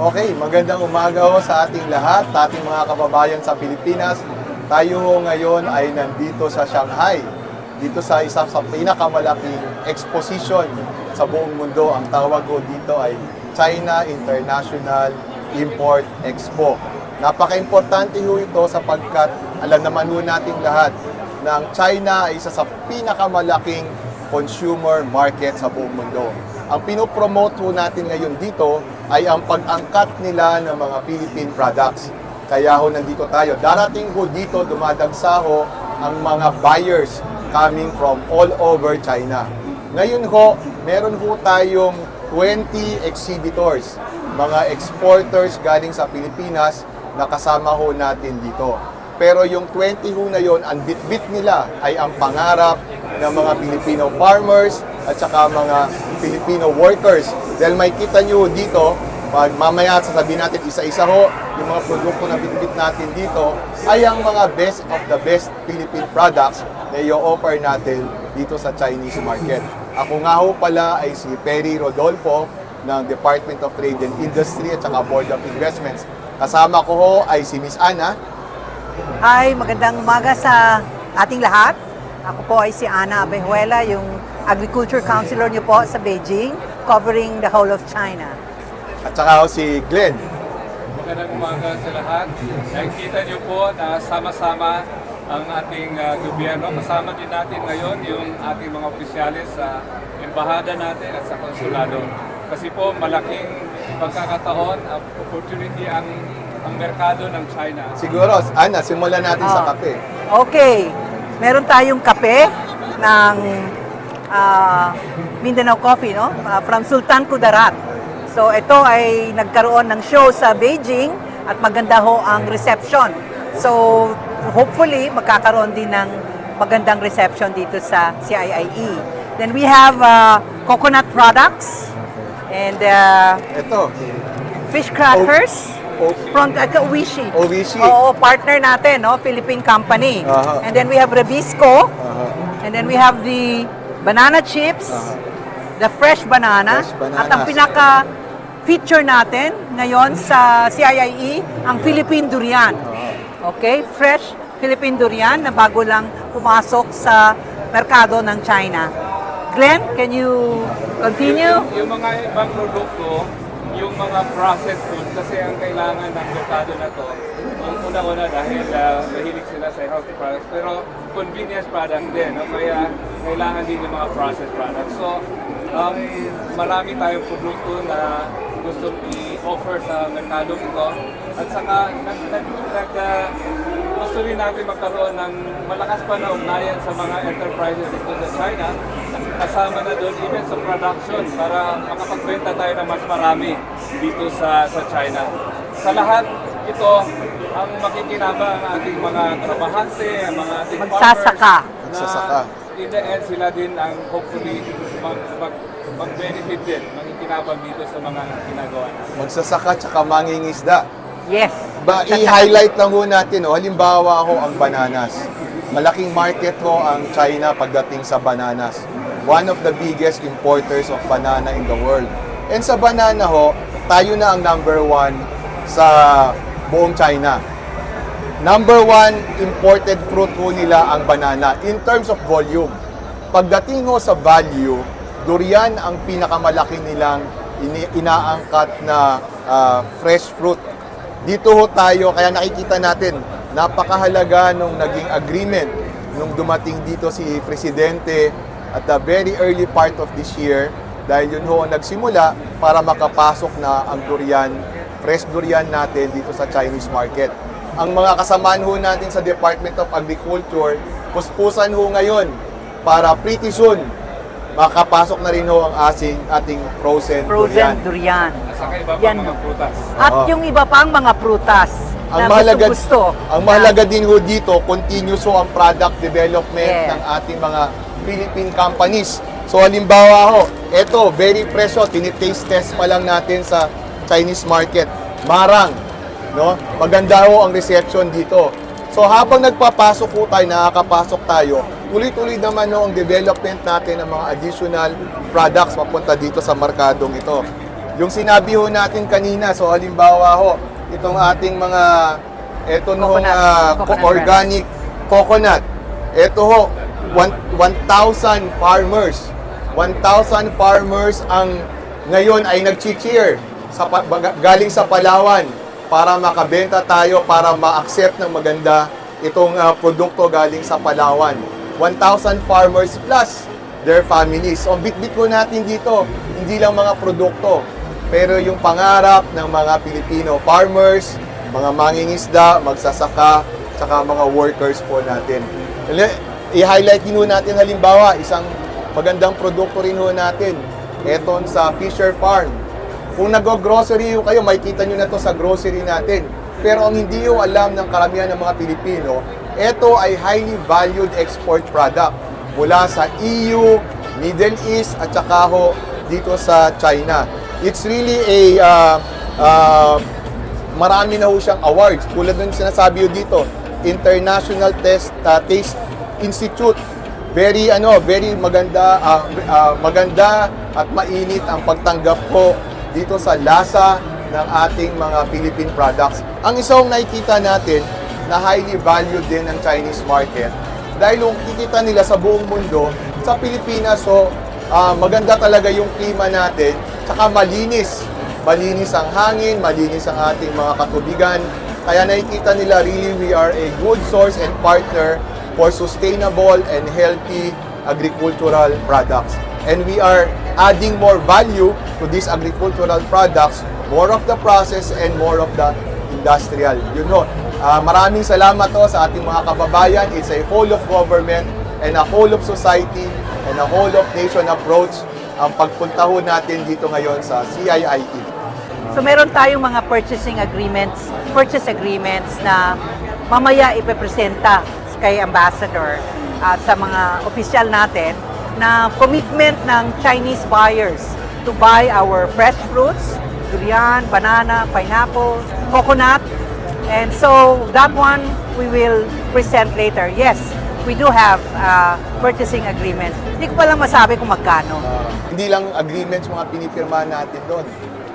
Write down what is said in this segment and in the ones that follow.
Okay, magandang umaga ho sa ating lahat, sa ating mga kababayan sa Pilipinas. Tayo ho ngayon ay nandito sa Shanghai, dito sa isa sa pinakamalaking exposition sa buong mundo. Ang tawag ko dito ay China International Import Expo. Napaka-importante ho ito sapagkat alam naman ho nating lahat na ang China ay isa sa pinakamalaking consumer market sa buong mundo. Ang pinopromote ho natin ngayon dito ay ang pag-angkat nila ng mga Philippine products. Kaya ho nandito tayo. Darating ho dito, dumadagsa ho ang mga buyers coming from all over China. Ngayon ho, meron ho tayong 20 exhibitors, mga exporters galing sa Pilipinas na kasama ho natin dito. Pero yung 20 ho na yon, ang bit-bit nila ay ang pangarap ng mga Filipino farmers at saka mga Filipino workers. Dahil may kita nyo dito, pag mamaya sasabihin natin isa-isa ho, yung mga produkto na bit-bit natin dito ay ang mga best of the best Philippine products na i-offer natin dito sa Chinese market. Ako nga ho pala ay si Perry Rodolfo ng Department of Trade and Industry at saka Board of Investments. Kasama ko ho ay si Miss Ana, Hi, magandang umaga sa ating lahat. Ako po ay si Ana Abejuela, yung Agriculture Counselor niyo po sa Beijing, covering the whole of China. At saka ho si Glenn. Magandang umaga sa lahat. Nakikita niyo po na sama-sama ang ating uh, gobyerno. Kasama din natin ngayon yung ating mga opisyalis sa embahada natin at sa konsulado. Kasi po malaking pagkakataon, uh, opportunity ang ang merkado ng China. Siguro, Ana, simulan natin sa Ah. kape. Okay, meron tayong kape ng ah, Mindanao Coffee, no? Ah, from Sultan Kudarat. So ito ay nagkaroon ng show sa Beijing at maganda ho ang reception. So hopefully magkakaroon din ng magandang reception dito sa CIIE. Then we have ah, coconut products and ah, Ito, fish crackers O- from uh, Wishi. Owishi. Oo, partner natin, no? Philippine company. Aha. And then we have Rebisco. Aha. And then we have the banana chips, Aha. the fresh banana. Fresh bananas. At ang pinaka feature natin ngayon sa CIIE, ang Philippine Durian. Okay? Fresh Philippine Durian na bago lang pumasok sa merkado ng China. Glenn, can you continue? Yung mga ibang produkto, yung mga processed food, kasi ang kailangan ng merkado na to, yung una-una dahil uh, mahilig sila sa healthy products, pero convenience product din, no? kaya kailangan din yung mga processed products. So, um, marami tayong produkto na gusto i-offer sa merkado ito, at saka nag, nag, nag, uh, gusto rin natin magkaroon ng malakas pa na ugnayan sa mga enterprises dito sa China, kasama na doon even sa production para makapagbenta tayo ng mas marami dito sa sa China. Sa lahat ito, ang makikinabang ang ating mga trabahante, ang mga ating Magsasaka. farmers, Magsasaka. na in the end sila din ang hopefully mag, mag, mag-benefit din, makikinabang dito sa mga ginagawa natin. Magsasaka tsaka mangingisda. Yes. Ba, i-highlight lang ho natin, oh, halimbawa ho ang bananas. Malaking market ho ang China pagdating sa bananas. One of the biggest importers of banana in the world. And sa banana ho, tayo na ang number one sa buong China. Number one imported fruit ho nila ang banana in terms of volume. Pagdating ho sa value, durian ang pinakamalaki nilang inaangkat na ah, fresh fruit. Dito ho tayo, kaya nakikita natin, napakahalaga nung naging agreement nung dumating dito si Presidente at the very early part of this year dahil yun ho ang nagsimula para makapasok na ang durian, fresh durian natin dito sa Chinese market. Ang mga kasamaan ho natin sa Department of Agriculture, puspusan ho ngayon para pretty soon makapasok na rin ho ang asing ating frozen, Frozen durian. durian. At saka iba pa Yan. mga prutas. At Oo. yung iba pang mga prutas Ang na mahalaga, gusto. ang mahalaga din ho dito, continuous ho ang product development Yeah. ng ating mga Philippine companies. So halimbawa ho, eto, very fresh ho, tinitaste test pa lang natin sa Chinese market. Marang, no? Maganda ho ang reception dito. So habang nagpapasok ho tayo, nakakapasok tayo, tuloy-tuloy naman ho ang development natin ng mga additional products papunta dito sa markadong ito. Yung sinabi ho natin kanina, so halimbawa ho, itong ating mga, eto nung Coconut. ah, Coconut organic coconut. Ito ho, one- 1,000 farmers. 1,000 farmers ang ngayon ay nag-cheer sa galing sa Palawan para makabenta tayo para ma-accept ng maganda itong ah, produkto galing sa Palawan. 1,000 farmers plus their families. So, bit-bit ko natin dito, hindi lang mga produkto, pero yung pangarap ng mga Pilipino farmers, mga mangingisda, magsasaka, tsaka mga workers po natin. I-highlight din natin halimbawa, isang magandang produkto rin ho natin. Eton sa Fisher Farm. Kung nag-grocery kayo, makikita nyo na to sa grocery natin. Pero ang hindi ho alam ng karamihan ng mga Pilipino, ito ay highly valued export product mula sa EU, Middle East, at saka ho dito sa China. It's really a uh, uh, marami na ho siyang awards. Tulad ng sinasabi dito, International Test uh, Taste Institute. Very ano, very maganda ah, ah, maganda at mainit ang pagtanggap ko dito sa lasa ng ating mga Philippine products. Ang isang nakikita natin na highly valued din ng Chinese market dahil kung kikita nila sa buong mundo, sa Pilipinas, so ah, maganda talaga yung klima natin, tsaka malinis. Malinis ang hangin, malinis ang ating mga katubigan. Kaya nakikita nila really we are a good source and partner for sustainable and healthy agricultural products. And we are adding more value to these agricultural products, more of the process and more of the industrial. You know, ah, maraming salamat to sa ating mga kababayan. It's a whole of government and a whole of society and a whole of nation approach ang pagpunta ho natin dito ngayon sa CIIE. So meron tayong mga purchasing agreements, purchase agreements na mamaya ipepresenta kay ambassador at sa mga opisyal natin na commitment ng Chinese buyers to buy our fresh fruits, durian, banana, pineapple, coconut. And so that one we will present later. Yes, we do have uh, purchasing agreements. Hindi ko pa lang masabi kung magkano. Ah, hindi lang agreements mga pinipirma natin doon.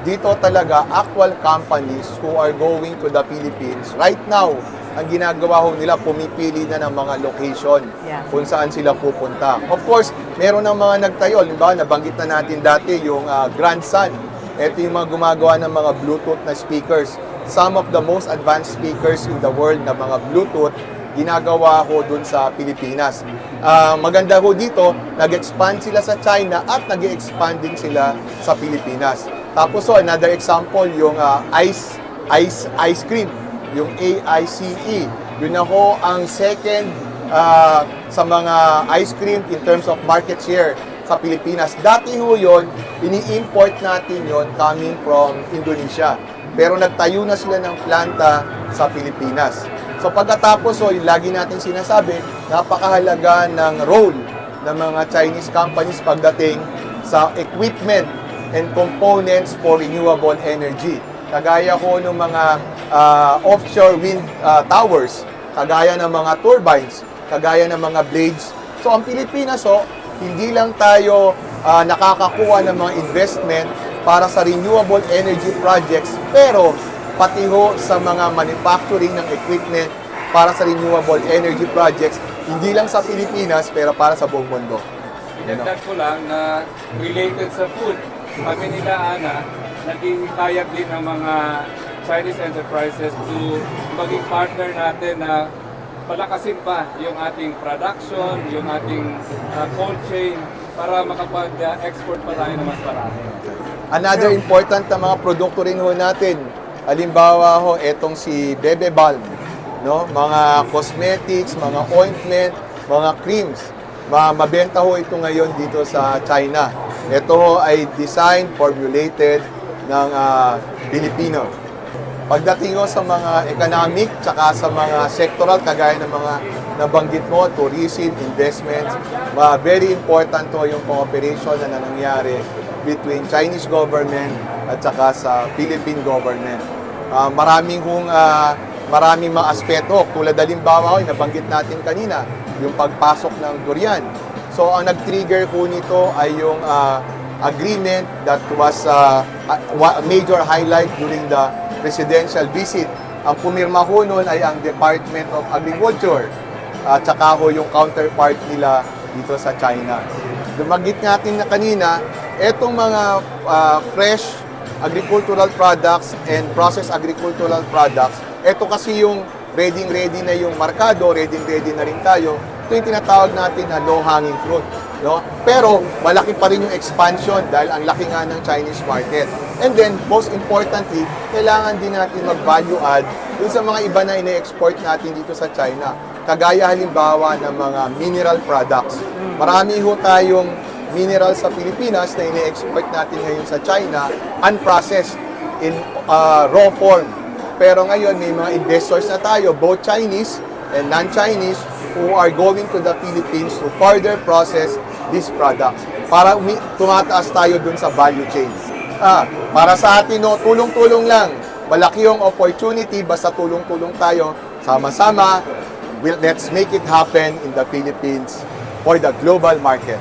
Dito talaga actual companies who are going to the Philippines right now, ang ginagawa ho nila, pumipili na ng mga location Yeah. kung saan sila pupunta. Of course, meron ng mga nagtayo. Halimbawa, nabanggit na natin dati yung ah, Grandson. Ito yung mga gumagawa ng mga Bluetooth na speakers. Some of the most advanced speakers in the world na mga Bluetooth, ginagawa ko dun sa Pilipinas. Ah, maganda ho dito, nag-expand sila sa China at nag expand din sila sa Pilipinas. Tapos so, another example, yung ah, ice, ice, ice cream, yung AICE. Yun na ho ang second ah, sa mga ice cream in terms of market share sa Pilipinas. Dati ho yun, ini-import natin yon coming from Indonesia. Pero nagtayo na sila ng planta sa Pilipinas. So pagkatapos, yung lagi natin sinasabi, napakahalaga ng role ng mga Chinese companies pagdating sa equipment and components for renewable energy. Kagaya ko ng mga ah, offshore wind ah, towers, kagaya ng mga turbines, kagaya ng mga blades. So ang Pilipinas, so, hindi lang tayo ah, nakakakuha ng mga investment para sa renewable energy projects, pero pati ho sa mga manufacturing ng equipment para sa renewable energy projects, hindi lang sa Pilipinas, pero para sa buong mundo. Idagdag ko lang na related sa food, kami nila Ana, naging kayag din ng mga Chinese enterprises to maging partner natin na palakasin pa yung ating production, yung ating uh, cold chain para makapag-export pa tayo ng mas marami. Another important na mga produkto rin ho natin. Halimbawa ho, etong si Bebe Balm, no? Mga cosmetics, mga ointment, mga creams. Ma mabenta ho ito ngayon dito sa China. Ito ho ay design formulated ng ah, Pilipino. Pagdating ho sa mga economic, tsaka sa mga sectoral, kagaya ng mga nabanggit mo, tourism, investments, ma very important to yung cooperation na nangyari between Chinese government at saka sa Philippine government. Ah, maraming hong ah, maraming mga aspeto, tulad halimbawa, yung nabanggit natin kanina, yung pagpasok ng durian. So, ang nag-trigger ko nito ay yung ah, agreement that was uh, a major highlight during the presidential visit. Ang pumirma ho nun ay ang Department of Agriculture at saka ho yung counterpart nila dito sa China. Dumagit natin na kanina, etong mga ah, fresh agricultural products and processed agricultural products, eto kasi yung ready-ready na yung markado, ready-ready na rin tayo. Ito yung tinatawag natin na low-hanging fruit. No? Pero malaki pa rin yung expansion dahil ang laki nga ng Chinese market. And then, most importantly, kailangan din natin mag-value add dun sa mga iba na ine-export natin dito sa China. Kagaya halimbawa ng mga mineral products. Marami ho tayong mineral sa Pilipinas na ine-export natin ngayon sa China, unprocessed in uh, raw form. Pero ngayon may mga investors na tayo, both Chinese and non-Chinese, who are going to the Philippines to further process these products para tumataas tayo dun sa value chain. Ah, para sa atin, no, tulong-tulong lang. Malaki yung opportunity, basta tulong-tulong tayo. Sama-sama, we'll, let's make it happen in the Philippines for the global market.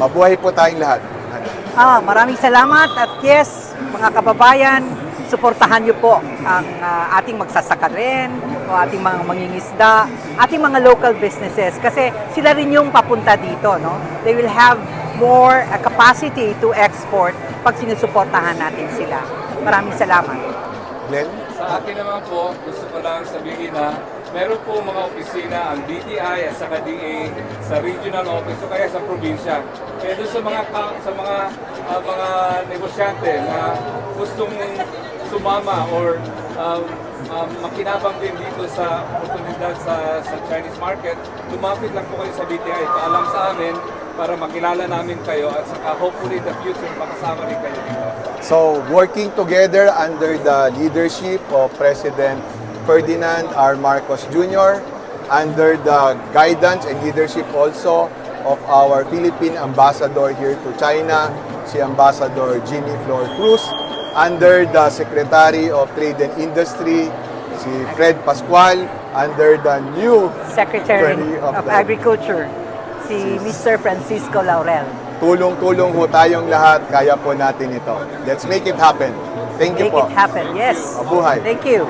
Mabuhay po tayong lahat. Ah, maraming salamat at yes, mga kababayan, suportahan niyo po ang ah, ating magsasaka rin, o ating mga mangingisda, ating mga local businesses kasi sila rin yung papunta dito, no? They will have more ah, capacity to export pag sinusuportahan natin sila. Maraming salamat. Glenn? Sa akin naman po, gusto ko lang sabihin na meron po mga opisina ang DTI at saka DA sa regional office o kaya sa probinsya. Kaya doon sa mga sa mga ah, mga negosyante na gustong sumama or um, um, makinabang din dito sa oportunidad sa, sa Chinese market, lumapit lang po kayo sa DTI. Paalam sa amin para makilala namin kayo at saka hopefully in the future makasama rin kayo dito. So, working together under the leadership of President Ferdinand R. Marcos Jr., under the guidance and leadership also of our Philippine ambassador here to China, si Ambassador Jimmy Flor Cruz, under the Secretary of Trade and Industry, si Fred Pascual, under the new Secretary Secretary of of the- Agriculture, si Mr. Francisco Laurel. tulong-tulong ho tayong lahat, kaya po natin ito. Let's make it happen. Thank you Make po. it happen. Yes. Mabuhay. Thank you.